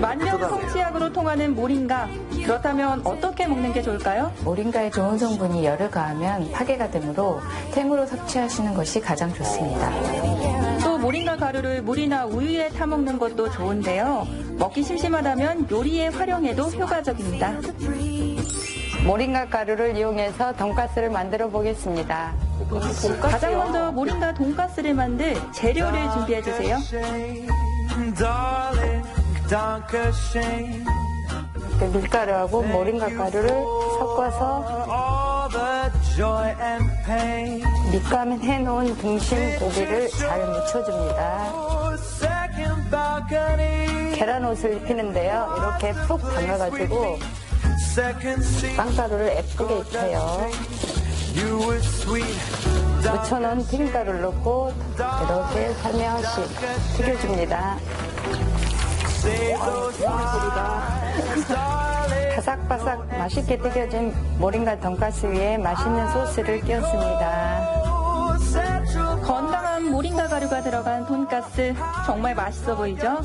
만병 성취약으로 통하는 모링가. 그렇다면 어떻게 먹는 게 좋을까요? 모링가의 좋은 성분이 열을 가하면 파괴가 되므로 탱으로 섭취하시는 것이 가장 좋습니다. 또 모링가 가루를 물이나 우유에 타 먹는 것도 좋은데요. 먹기 심심하다면 요리에 활용해도 효과적입니다. 모링가 가루를 이용해서 돈가스를 만들어 보겠습니다. 가장 먼저 모링가 돈가스를 만들 재료를 준비해 주세요. 그 밀가루하고 모링가 가루를 섞어서 밑감 해놓은 등심 고기를 잘 묻혀줍니다. 계란 옷을 입히는데요. 이렇게 푹 담아가지고 빵가루를 예쁘게 입혀요. 묻혀놓은 튀김가루를 넣고 이렇게 살며시 튀겨줍니다. 바삭바삭 맛있게 튀겨진 모링가 돈가스 위에 맛있는 소스를 끼웠습니다. 건강한 모링가 가루가 들어간 돈가스 정말 맛있어 보이죠?